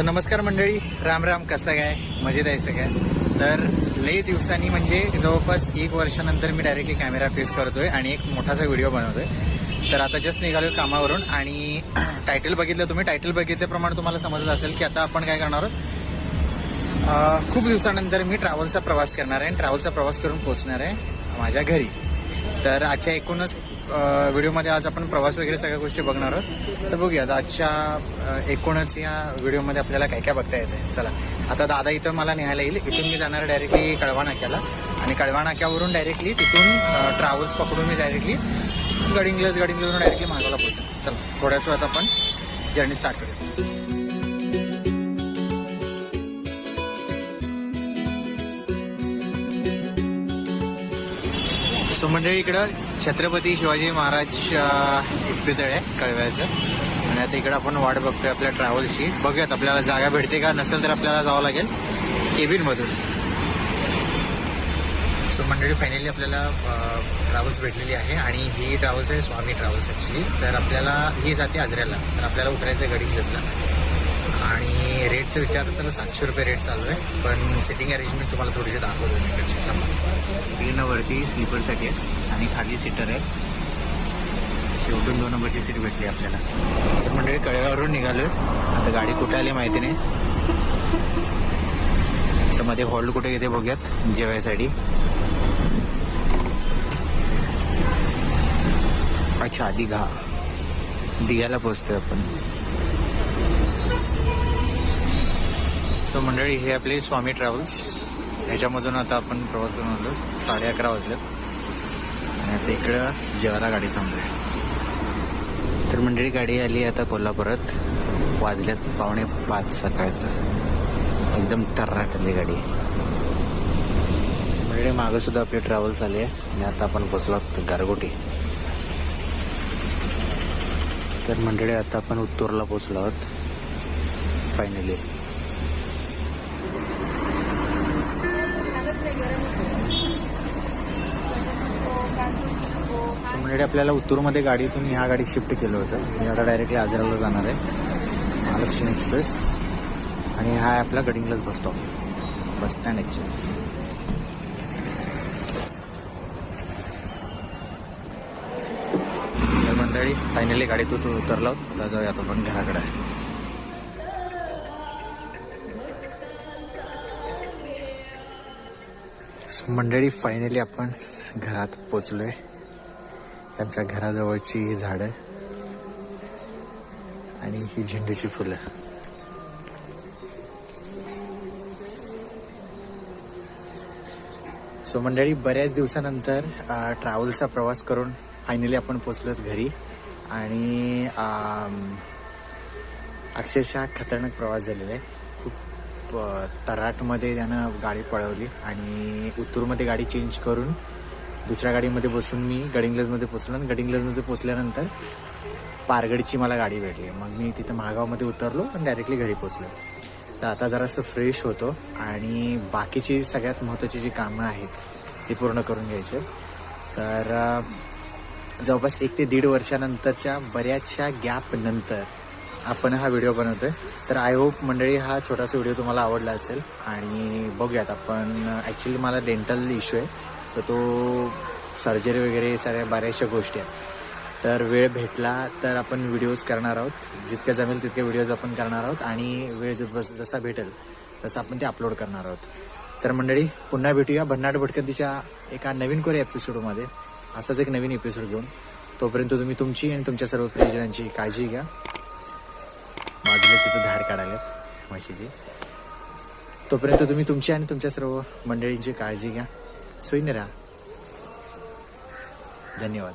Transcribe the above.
तर नमस्कार मंडळी. राम राम कसं काय? मजेत आहे सगळ्या? तर लई दिवसांनी म्हणजे जवळपास एक वर्षानंतर मी डायरेक्टली कॅमेरा फेस करतोय आणि एक मोठासा व्हिडिओ बनवतोय. तर आता जस्ट निघालोय कामावरून आणि टायटल बघितलं तुम्ही. टायटल बघितल्याप्रमाणे तुम्हाला समजलं असेल की आता आपण काय करणार आहोत. खूप दिवसानंतर मी ट्रॅव्हलचा प्रवास करणार आहे आणि ट्रॅव्हलचा प्रवास करून पोहोचणार आहे माझ्या घरी. तर आजच्या एकूणच व्हिडिओमध्ये आज आपण प्रवास वगैरे सगळ्या गोष्टी बघणार आहोत. तर बघूया आता आजच्या एकूणच या व्हिडिओमध्ये आपल्याला काय काय बघता येते चला. आता दादा इथं मला न्यायला येईल. इथून मी जाणार डायरेक्टली कळवा नाक्याला आणि कळवा नाक्यावरून डायरेक्टली तिथून ट्रॅव्हल्स पकडून मी डायरेक्टली गडिंग्लज गडिंग्लजवरून डायरेक्टली मागायला पोहोचेल चला. थोड्याच वेळात आपण जर्नी स्टार्ट करूया. सो मंडळी इकडं छत्रपती शिवाजी महाराज इस्पितळ आहे कळव्याचं. आणि आता इकडं आपण वाट बघतोय आपल्या ट्रॅव्हल्सची. बघूयात आपल्याला जागा भेटते का? नसेल तर आपल्याला जावं लागेल केबिनमधून. सो मंडळी फायनली आपल्याला ट्रॅव्हल्स भेटलेली आहे. आणि ही ट्रॅव्हल्स आहे स्वामी ट्रॅव्हल्स ॲक्च्युली तर आपल्याला ही जाते आजऱ्याला. तर आपल्याला उतरायचं आहे घेतला आणि रेटचं विचार तर सातशे रुपये रेट चालू आहे. पण सिटिंग अरेंजमेंट तुम्हाला थोडीशी दाखवतो मी इकडची. इकडे वरती स्लीपरसाठी आहे आणि खाली सीटर आहे शेवटून दोन नंबरची सीट भेटली आपल्याला. तर मंडळी कळव्यावरून निघालोय. आता गाडी कुठे आली माहिती नाही. तर मध्ये हॉल्ट कुठे येते बघूयात. जेवायसाठी अच्छा दिघा. दिघ्याला पोचतोय आपण. सो मंडळी हे आपले स्वामी ट्रॅव्हल्स ह्याच्यामधून आता आपण प्रवास करून आलो साडे अकरा वाजलेत. आणि आता इकडं जेवायला गाडी थांबलोय. तर मंडळी गाडी आली आता कोल्हापुरात. वाजल्यात पावणे पाच सकाळचं. एकदम टर्राटली गाडी. मंडळी मागं सुद्धा आपली ट्रॅव्हल्स आहे आणि आता आपण पोचलो आहोत गारगोटी तर मंडळी आता आपण उत्तूरला पोचलो आहोत. फायनली मंडळी आपल्याला उत्तूरमध्ये गाडीतून ह्या गाडी शिफ्ट केलं होतं. मी आता डायरेक्टली आजराला जाणार आहे. महालक्ष्मी एक्सप्रेस. आणि हा आहे आपला Gadhinglaj bus stop bus stand actually तर मंडळी फायनली गाडीतून उतरलो. आहोत. आता जाऊया आपण घराकडे. सो मंडळी फायनली आपण घरात पोचलोय. आमच्या घराजवळची ही झाडं आणि ही झेंडूची फुलं. सो मंडळी बऱ्याच दिवसानंतर ट्रॅव्हलचा प्रवास करून फायनली आपण पोचलोत घरी आणि अक्षरशः खतरनाक प्रवास झालेला आहे. खूप तराटमध्ये त्यानं गाडी पळवली आणि उत्तूरमध्ये गाडी चेंज करून दुसऱ्या गाडीमध्ये बसून मी गडिंग्लजमध्ये पोचलो आणि गडिंग्लजमध्ये पोचल्यानंतर पारगडची मला गाडी भेटली. मग मी तिथं महागावमध्ये उतरलो आणि डायरेक्टली घरी पोचलो. तर आता जरासं फ्रेश होतो आणि बाकीची सगळ्यात महत्त्वाची जी कामं आहेत ती पूर्ण करून घ्यायची. तर जवळपास एक ते दीड वर्षानंतरच्या बऱ्याचशा गॅप नंतर आपण हा व्हिडिओ बनवतोय. तर आय होप मंडळी हा छोटासा व्हिडिओ तुम्हाला आवडला असेल. आणि बघूयात आपण ॲक्च्युली मला डेंटल इश्यू आहे. तर तो सर्जरी वगैरे साऱ्या बऱ्याचशा गोष्टी आहेत. तर वेळ भेटला तर आपण व्हिडिओज करणार आहोत. जितके जमेल तितके व्हिडिओज आपण करणार आहोत. आणि वेळ बस- जसा भेटेल तसं आपण ते अपलोड करणार आहोत. तर मंडळी पुन्हा भेटूया भन्नाट भटकंतीच्या एका नवीन कोरी एपिसोडमध्ये असाच एक नवीन एपिसोड घेऊन. तोपर्यंत तुम्ही तुमची आणि तुमच्या सर्व प्रियजनांची काळजी घ्या. बाजूलाच तर धार काढाल्यात म्हशीची. तोपर्यंत तुम्ही तुमची आणि तुमच्या सर्व मंडळींची काळजी घ्या. सोयीने राहा. धन्यवाद.